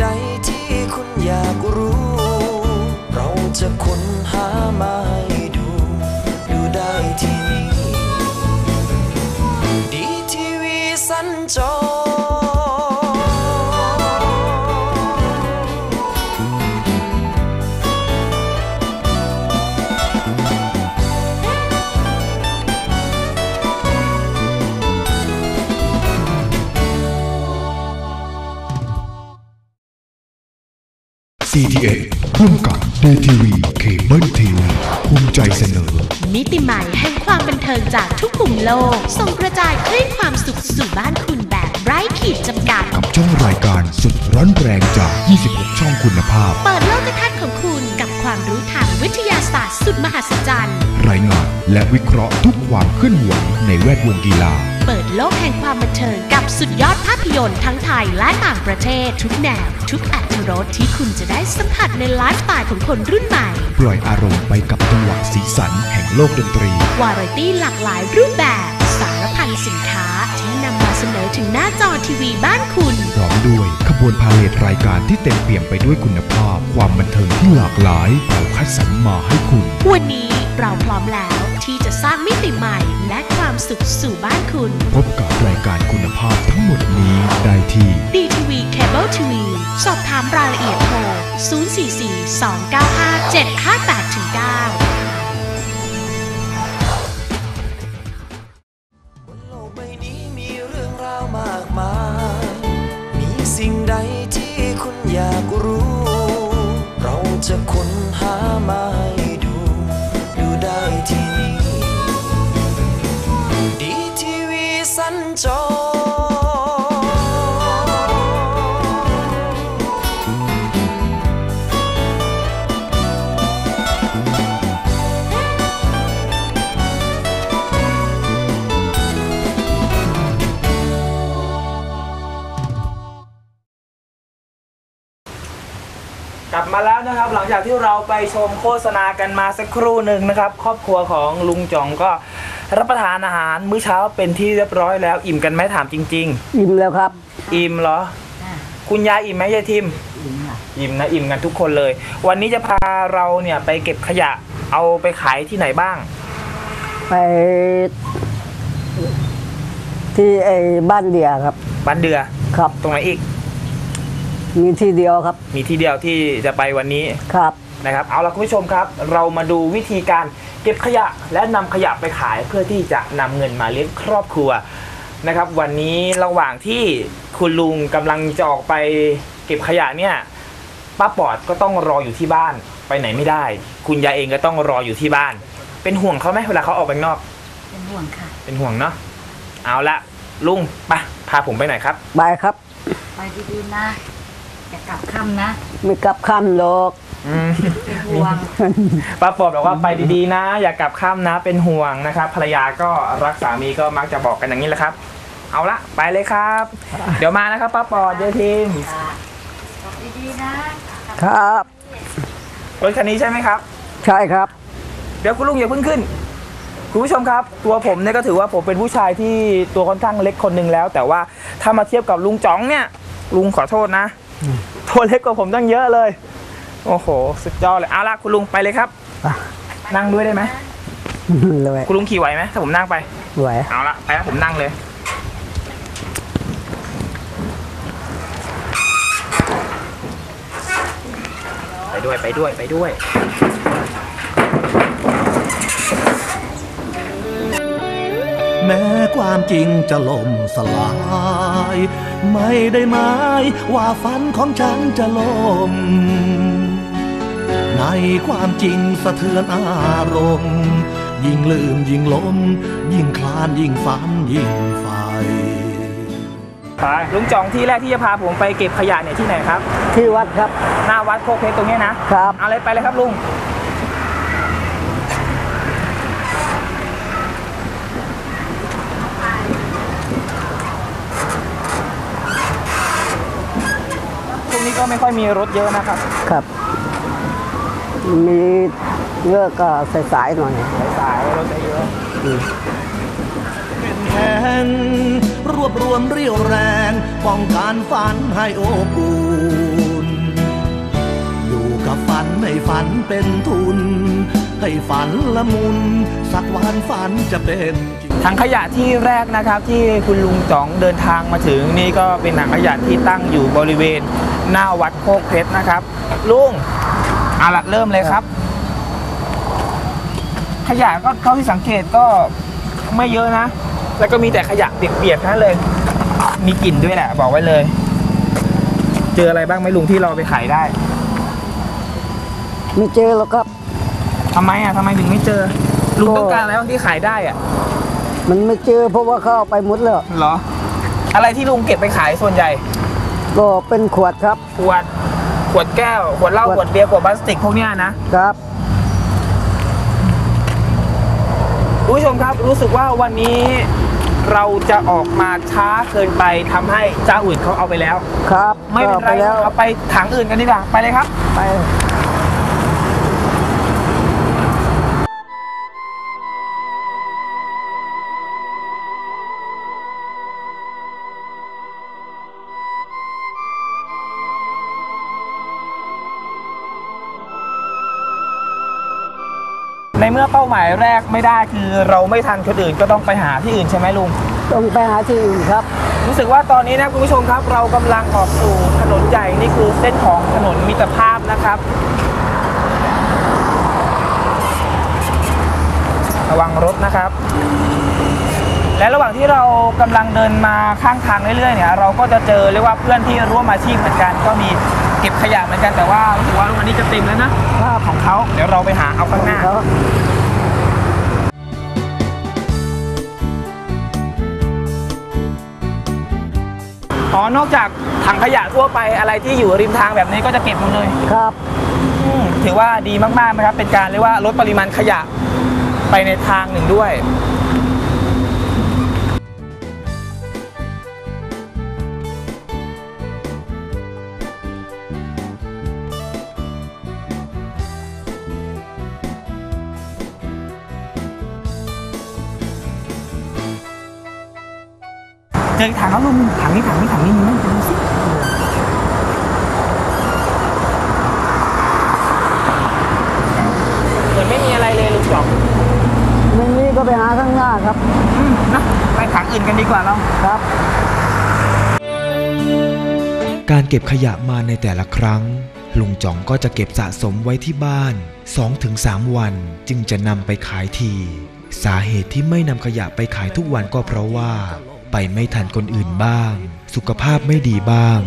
ใดที่คุณอยากรู้ เราจะค้นหามา CTX ร่วมกับ DTV เคเบิลทีวีภูมิใจเสนอ มิติใหม่แห่งความบันเทิงจากทุกมุมโลก ส่งกระจายคลื่นความสุขสู่บ้านคุณแบบไร้ขีดจำกัด กับช่องรายการสุดร้อนแรงจาก 26 ช่องคุณภาพ เปิดโลกทัศน์ของคุณกับความรู้ทาง วิทยาศาสตร์สุดมหัศจรรย์ รายงานและวิเคราะห์ทุกความเคลื่อนไหวในแวดวงกีฬา เปิดโลกแห่งความบันเทิงกับสุดยอดภาพยนตร์ทั้งไทยและต่างประเทศ ทุกแนว ทุกอัตรสที่คุณจะได้สัมผัสในไลฟ์สไตล์ของคนรุ่นใหม่ ปล่อยอารมณ์ไปกับจังหวะสีสันแห่งโลกดนตรี วาไรตี้หลากหลายรูปแบบสารพันสินค้าที่นำมาเสนอถึงหน้าจอทีวีบ้านคุณพร้อมด้วยข บวนพาเลทรายการที่เต็มเปี่ยมไปด้วยคุณภาพ ความบันเทิงที่หลากหลายเราคัดสรรมาให้คุณ วันนี้เราพร้อมแล้วที่จะสร้างมิติใหม่และความสุขสู่บ้านคุณ พบกับรายการคุณภาพทั้งหมดนี้ได้ที่ DTV Cable TV สอบถามรายละเอียดโทร 044 295 758-9บนโลกใบนี้ สิ่งใดที่คุณอยากรู้ เราจะค้นหามา มาแล้วนะครับ หลังจากที่เราไปชมโฆษณากันมาสักครู่หนึ่งนะครับ ครอบครัวของลุงจ่องก็รับประทานอาหารมื้อเช้าเป็นที่เรียบร้อยแล้ว อิ่มกันไหมถามจริง อิ่มแล้วครับๆ อิ่มเหรอ คุณยายอิ่มไหมยายทิม อิ่มนะอิ่มกันทุกคนเลย วันนี้จะพาเราเนี่ยไปเก็บขยะเอาไปขายที่ไหนบ้าง ไป ที่ไอ้บ้านเดียครับ บ้านเดือครับ ตรงไหนอีก มีที่เดียวครับ มีที่เดียวที่จะไปวันนี้ครับ นะครับ เอาละคุณผู้ชมครับ เรามาดูวิธีการเก็บขยะและนำขยะไปขายเพื่อที่จะนำเงินมาเลี้ยงครอบครัวนะครับ วันนี้ระหว่างที่คุณลุงกำลังจะออกไปเก็บขยะเนี่ยป้าปอดก็ต้องรออยู่ที่บ้านไปไหนไม่ได้ คุณยายเองก็ต้องรออยู่ที่บ้าน เป็นห่วงเขาไหมเวลาเขาออกไปข้างนอก เป็นห่วงค่ะ เป็นห่วงเนาะเอาละลุงไปพาผมไปหน่อยครับไปครับ ไปดีๆนะ อย่ากลับค่ำนะไม่กลับค่ำหรอก อืมเป็นห่วงป้าปอบอกว่าไปดีๆนะ อย่ากลับค่ำนะเป็นห่วงนะครับ ภรรยาก็รักสามีก็มักจะบอกกันอย่างนี้แหละครับ เอาละไปเลยครับ เดี๋ยวมานะครับป้าปอเจอทีมค่ะกลับดีๆนะครับ รถคันนี้ใช่ไหมครับ ใช่ครับ เดี๋ยวคุณลุงอย่าเพิ่งขึ้น คุณผู้ชมครับ ตัวผมเนี่ยก็ถือว่าผมเป็นผู้ชายที่ตัวค่อนข้างเล็กคนหนึ่งแล้ว แต่ว่าถ้ามาเทียบกับลุงจ๋องเนี่ย ลุงขอโทษนะ ตัวเล็กกว่าผมตั้งเยอะเลย โอ้โห สุดยอดเลย เอาละคุณลุงไปเลยครับ นั่งด้วยได้ไหมเลยคุณลุงขี่ไหวไหมถ้าผมนั่งไป ไหว เอาละไปแล้วผมนั่งเลยไปด้วยไปด้วยไปด้วย แม้ความจริงจะล่มสลาย ไม่ได้หมายว่าฝันของฉันจะล่ม ในความจริงสะเทือนอารมณ์ ยิ่งลืมยิ่งล้ม ยิ่งคลานยิ่งฝันยิ่งไฟไปลุงจ่องที่แรกที่จะพาผมไปเก็บขยะเนี่ยที่ไหนครับ ที่วัดครับ หน้าวัดโคกเพชรตรงเนี้ยนะครับ เอาเลยไปเลยครับลุง นี้ก็ไม่ค่อยมีรถเยอะนะครับ ครับ มีเยอะก็สายๆหน่อยสายๆรถจะเยอะแทนรวบรวมเรี่ยวแรงป้องกันฝันให้อบอุ่นนให้ฝันเป็นทุน ให้ฝันละมุน สักวันฝันจะเป็นจริงถังขยะที่แรกนะครับที่คุณลุงจ๋องเดินทางมาถึงนี่ก็เป็นถังขยะที่ตั้งอยู่บริเวณ หน้าวัดโคกเพชรนะครับ ลุงเอาละเริ่มเลยครับ ขยะก็เท่าที่สังเกตก็ไม่เยอะนะ แล้วก็มีแต่ขยะเปียกๆทั้งนั้นเลย มีกลิ่นด้วยแหละ บอกไว้เลย เจออะไรบ้างไหมลุงที่เราไปขายได้ไม่เจอหรอกครับ ทำไมอะทำไมถึงไม่เจอ ลุงก็ต้องการอะไรบ้างที่ขายได้อะมันไม่เจอเพราะว่าเขาเอาไปหมดแล้วเหรอ อะไรที่ลุงเก็บไปขายส่วนใหญ่ ก็เป็นขวดครับ ขวด ขวดแก้ว ขวดเหล้าขวดขวดเบียร์ ขวดพลาสติกพวกเนี้ยนะ ครับคุณผู้ชมครับรู้สึกว่าวันนี้เราจะออกมาช้าเกินไปทำให้เจ้าอื่นเขาเอาไปแล้ว ครับไม่เป็นก็ไรไปแล้ว เอาไปถังอื่นกันดีกว่าไปเลยครับ ไป เมื่อเป้าหมายแรกไม่ได้คือเราไม่ทันคนอื่นก็ต้องไปหาที่อื่นใช่ไหมลุง ต้องไปหาที่อื่นครับ รู้สึกว่าตอนนี้นะคุณผู้ชมครับเรากำลังออกสู่ถนนใหญ่นี่คือเส้นของถนนมิตรภาพนะครับ ระวังรถนะครับ และระหว่างที่เรากำลังเดินมาข้างทางเรื่อยๆเนี่ยเราก็จะเจอเรียกว่าเพื่อนที่ร่วมอาชีพเหมือนกันก็มี เก็บขยะเหมือนกันแต่ว่ารู้สึกว่าวันนี้จะเต็มแล้วนะของเขาเดี๋ยวเราไปหาเอาข้างหน้าเขาอ๋อนอกจากถังขยะทั่วไปอะไรที่อยู่ริมทางแบบนี้ก็จะเก็บหมดเลยครับอืมถือว่าดีมากๆนะครับ เป็นการเรียกว่าลดปริมาณขยะไปในทางหนึ่งด้วย เจอถังแล้วลุงถังนี้ถังนี้ถังนี้มีไหมดูสิเหมือนไม่มีอะไรเลยลุงบอกไม่มีก็ไปหาข้างหน้าครับอืมนะไปถังอื่นกันดีกว่าเราครับ การเก็บขยะมาในแต่ละครั้ง ลุงจ๋องก็จะเก็บสะสมไว้ที่บ้าน 2-3 วันจึงจะนำไปขายทีสาเหตุที่ไม่นำขยะไปขายทุกวันก็เพราะว่า ไปไม่ทันคนอื่นบ้าง สุขภาพไม่ดีบ้าง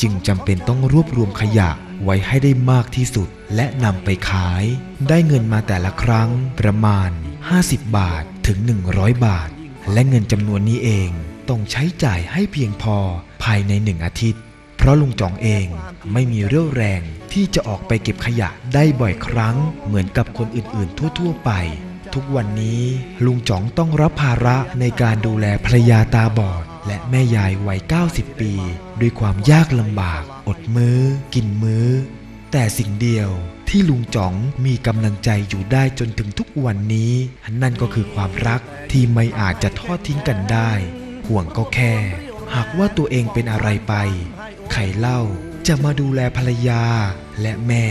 จึงจำเป็นต้องรวบรวมขยะไว้ให้ได้มากที่สุด และนำไปขาย ได้เงินมาแต่ละครั้งประมาณ 50 บาทถึง 100 บาท และเงินจำนวนนี้เองต้องใช้จ่ายให้เพียงพอภายในหนึ่งอาทิตย์ เพราะลุงจองเองไม่มีเรี่ยวแรงที่จะออกไปเก็บขยะได้บ่อยครั้ง เหมือนกับคนอื่นๆ ทั่ว ๆ ไป ทุกวันนี้ลุงจ๋องต้องรับภาระในการดูแลภรรยาตาบอด และแม่ยายวัย 90 ปี ด้วยความยากลำบาก อดมื้อ กินมื้อ แต่สิ่งเดียวที่ลุงจ๋องมีกำลังใจอยู่ได้จนถึงทุกวันนี้ นั่นก็คือความรักที่ไม่อาจจะทอดทิ้งกันได้ ห่วงก็แค่ หากว่าตัวเองเป็นอะไรไปไข่เล่าจะมาดูแลภรรยาและแม่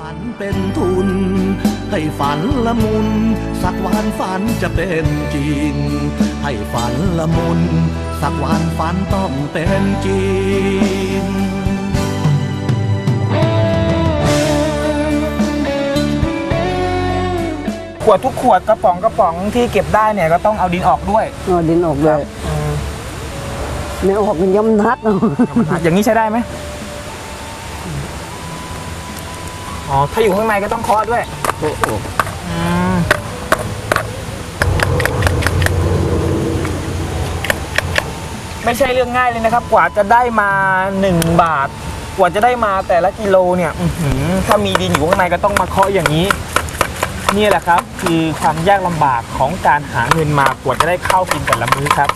ฝันเป็นทุน ให้ฝันละมุน สักวันฝันจะเป็นจริง ให้ฝันละมุน สักวันฝันต้องเป็นจริงขวดทุกขวดกระป๋องกระป๋องที่เก็บได้เนี่ยก็ต้องเอาดินออกด้วยเอาดินออกเลยเนี่ยออกมันย่ำนัดเอาอย่างนี้ใช้ได้ไหม อ๋อ ถ้าอยู่ข้างในก็ต้องเคาะด้วยโอ้โหอืมไม่ใช่เรื่องง่ายเลยนะครับ กว่าจะได้มา 1 บาท กว่าจะได้มาแต่ละกิโลเนี่ยอื้อหือถ้ามีดินอยู่ข้างในก็ต้องมาเคาะอย่างนี้ นี่แหละครับ คือความยากลำบากของการหาเงินมากว่าจะได้เข้าวกินแต่ละมื้อครับ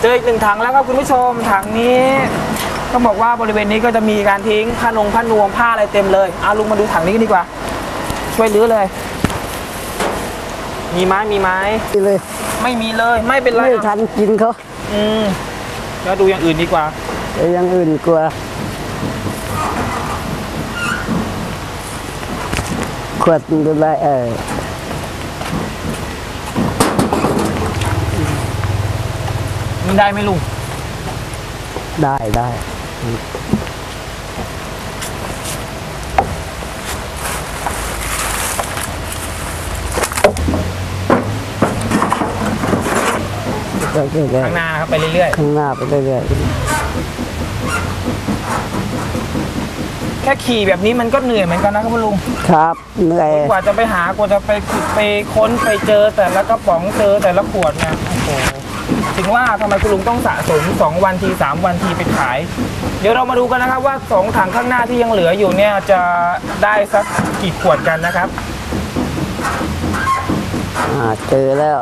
เจออีกหนึ่งถังแล้วครับคุณผู้ชมถังนี้ต้องบอกว่าบริเวณนี้ก็จะมีการทิ้งผ้านงผ้านวมผ้าอะไรเต็มเลยเอาลุงมาดูถังนี้กันดีกว่า ช่วยรื้อเลย มีไม้มีไม้นี่เลยไม่มีเลยไม่เป็นไรไม่ทันกินเขาอืมแล้วดูอย่างอื่นดีกว่าแต่อยังอื่นกลัวขวดดูแลเออ มีได้ไหมลุง ได้ได้ ก็เรื่อยข้างหน้านะครับไปเรื่อยๆข้างหน้าไปเรื่อยๆแค่ขี่แบบนี้มันก็เหนื่อยเหมือนกันนะครับคุณลุง ๆครับเหนื่อยกว่าจะไปหากว่าจะไปขุดไปค้นไปเจอแต่ละกระป๋องเจอแต่ละขวดเนี่ยโอ้โห ถึงว่าทำไมคุณลุงต้องสะสม 2 วันที3วันทีไปขาย เดี๋ยวเรามาดูกันนะครับว่า 2 ถังข้างหน้าที่ยังเหลืออยู่เนี่ยจะได้สักกี่ขวดกันนะครับ อ่าเจอแล้ว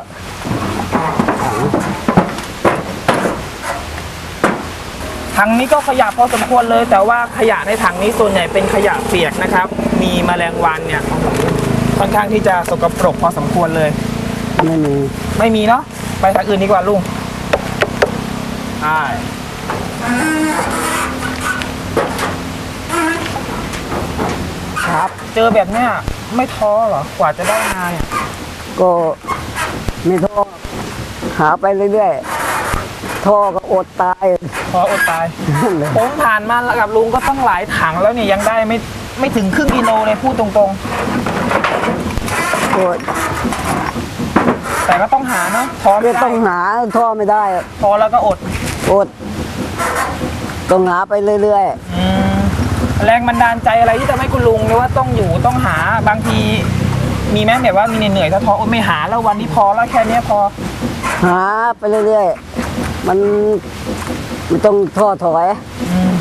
ถังนี้ก็ขยะพอสมควรเลย แต่ว่าขยะในถังนี้ส่วนใหญ่เป็นขยะเปียกนะครับ มีแมลงวันเนี่ยค่อนข้างที่จะสกปรกพอสมควรเลย ไม่มีไม่มีเนาะไปทางอื่นดีกว่าลุงใช่ ครับ เจอแบบเนี้ยไม่ท้อเหรอ กว่าจะได้มาเนี่ยก็ไม่ท้อหาไปเรื่อยๆท่อก็อดตาย พออดตายนั่นเลยผมผ่านมากับลุงก็ต้องหลายถังแล้วเนี่ยยังได้ไม่ไม่ถึงครึ่งกิโลเลยพูดตรงโอ้ยๆแต่ก็ต้องหาเนาะท้อไม่ไม่ได้ต้องหาท่อไม่ได้พอแล้วก็อด อดต้องหาไปเรื่อยอืมแรงบันดาลใจอะไรที่ทำให้คุณลุงเนี่ยว่าต้องอยู่ต้องหาบางที มีไหมแบบว่ามีเหนื่อยๆท้อๆโอ๊ยไม่หาแล้ววันนี้พอแล้วแค่เนี้ยพอๆ หาไปเรื่อยๆ มันไม่ต้องท้อถอย อืม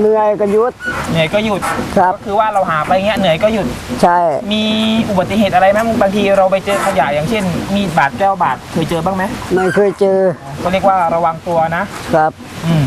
เหนื่อยก็หยุด เหนื่อยก็หยุดครับ ก็คือว่าเราหาไปเงี้ยเหนื่อยก็หยุด ใช่ มีอุบัติเหตุอะไรไหมบางทีเราไปเจอขยะอย่างเช่น มีดบาดแก้วบาดเคยเจอบ้างไหมไม่เคยเจอก็เรียกว่าระวังตัวนะครับ อืม